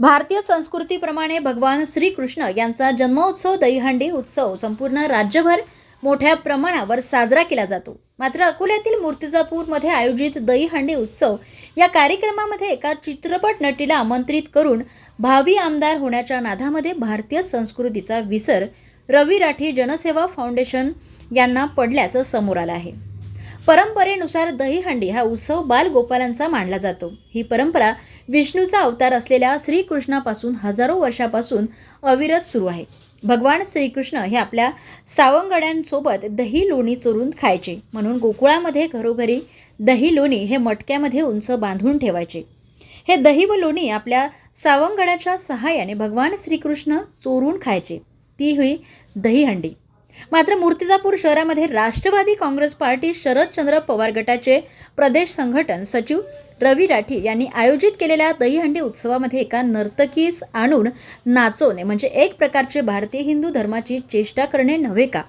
भारतीय संस्कृतीप्रमाणे भगवान श्रीकृष्ण यांचा जन्मोत्सव दहीहंडी उत्सव संपूर्ण राज्यभर मोठ्या प्रमाणावर साजरा केला जातो. मात्र अकोल्यातील मूर्तिजापूरमध्ये आयोजित दहीहंडी उत्सव या कार्यक्रमामध्ये एका चित्रपट नटीला आमंत्रित करून भावी आमदार होण्याच्या नादामध्ये भारतीय संस्कृतीचा विसर रवी राठी जनसेवा फाउंडेशन यांना पडल्याचं समोर आलं आहे. परंपरेनुसार दहीहंडी हा उत्सव बालगोपालांचा मानला जातो. ही परंपरा विष्णूचा अवतार असलेल्या श्रीकृष्णापासून हजारो वर्षापासून अविरत सुरू आहे. भगवान श्रीकृष्ण हे आपल्या सावंगड्यांसोबत दही लोणी चोरून खायचे. म्हणून गोकुळामध्ये घरोघरी दही लोणी हे मटक्यामध्ये उंच बांधून ठेवायचे. हे दही व लोणी आपल्या सावंगड्याच्या सहाय्याने भगवान श्रीकृष्ण चोरून खायचे. ती हुई दहीहंडी. मात्र मूर्तिजापूर शहरामध्ये राष्ट्रवादी काँग्रेस पार्टी शरदचंद्र पवार गटाचे प्रदेश संघटन सचिव रवी राठी यांनी आयोजित केलेल्या दहीहंडी उत्सवामध्ये एका नर्तकीस आणून नाचवणे म्हणजे एक प्रकारचे भारतीय हिंदू धर्माची चेष्टा करणे नव्हे का?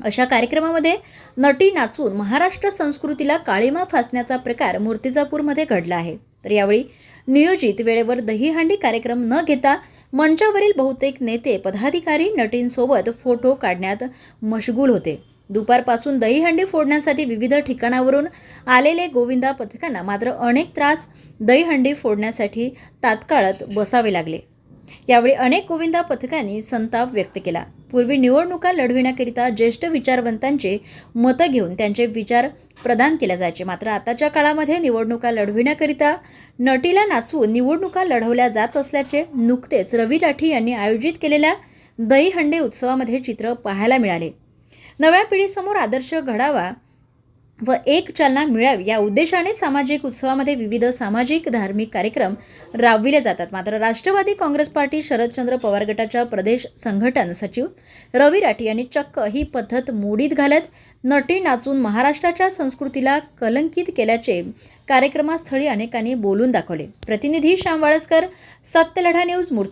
अशा कार्यक्रमामध्ये नटी नाचून महाराष्ट्र संस्कृतीला काळीमा फासण्याचा प्रकार मूर्तिजापूरमध्ये घडला आहे. तर यावेळी नियोजित वेळेवर दहीहंडी कार्यक्रम न घेता मंचावरील बहुतेक नेते पदाधिकारी नटींसोबत फोटो काढण्यात मशगूल होते. दुपारपासून दहीहंडी फोडण्यासाठी विविध ठिकाणावरून आलेले गोविंदा पथकांना मात्र अनेक त्रास दहीहंडी फोडण्यासाठी तात्काळात बसावे लागले. यावेळी अनेक गोविंदा पथकांनी संताप व्यक्त केला. पूर्वी निवडणुका लढविण्याकरिता ज्येष्ठ विचारवंतांचे मतं घेऊन त्यांचे विचार प्रदान केले जायचे. मात्र आताच्या काळामध्ये निवडणुका लढविण्याकरिता नटीला नाचवून निवडणुका लढवल्या जात असल्याचे नुकतेच रवी राठी यांनी आयोजित केलेल्या दहीहंडी उत्सवामध्ये चित्र पाहायला मिळाले. नव्या पिढीसमोर आदर्श घडावा व एक चालना मिळावी. या उद्देशाने सामाजिक उत्सवामध्ये विविध सामाजिक धार्मिक कार्यक्रम राबविले जातात. मात्र राष्ट्रवादी काँग्रेस पार्टी शरदचंद्र पवार गटाच्या प्रदेश संघटन सचिव रवी राठी यांनी चक्क ही पद्धत मोडीत घालत नटी नाचून महाराष्ट्राच्या संस्कृतीला कलंकित केल्याचे कार्यक्रमास्थळी अनेकांनी बोलून दाखवले. प्रतिनिधी श्याम वाळसकर सत्यलढा न्यूज मूर्ती